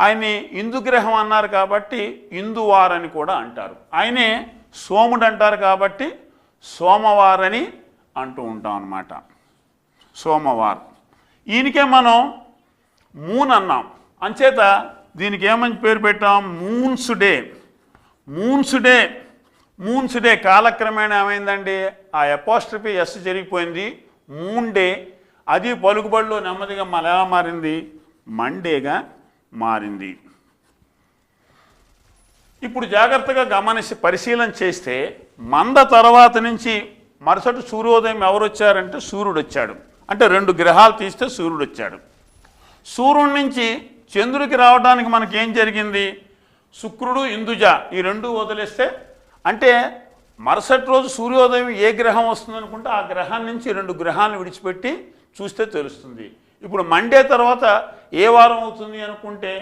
ఆయన్ని ఇందుగ్రహం అన్నారు కాబట్టి ఇందువారని కూడా అంటారు. ఆయనే సోముడు అంటారు కాబట్టి సోమవారని అంటూ ఉంటాం అన్నమాట. సోమవారం. ఈయనకే మనం మూన్ అన్నాం. అంచేత దీనికి ఏమని పేరు పెట్టాం? Moons day. Moons day. Moons day కాలక్రమేణా ఏమైందండి? ఆ అపోస్ట్రఫీ ఎస్ జరిగిపోయింది. Moon day. అది పలుకుబడిలో నెమ్మదిగా మళ్ళా మారింది. మండేగా. మారింది. ఇప్పుడు జాగ్రత్తగా గమనించి పరిశీలన చేస్తే మంద తర్వాత నుంచి మరుసటి సూర్యోదయం ఎవరు వచ్చారంటే సూర్యుడు వచ్చాడు అంటే రెండు గ్రహాలు తీస్తే సూర్యుడు వచ్చాడు సూర్యుడి నుంచి చంద్రుడికి రావడానికి మనకి ఏం జరిగింది? శుక్రుడు ఇందుజ ఈ రెండు వదిలేస్తే అంటే మరుసటి రోజు సూర్యోదయం ఏ గ్రహం వస్తుంది అనుకుంటే ఆ గ్రహం నుంచి రెండు గ్రహాలను విడిచిపెట్టి చూస్తే తెలుస్తుంది. ఇప్పుడు మండే తర్వాత ఏ వారం అవుతుంది అనుకుంటే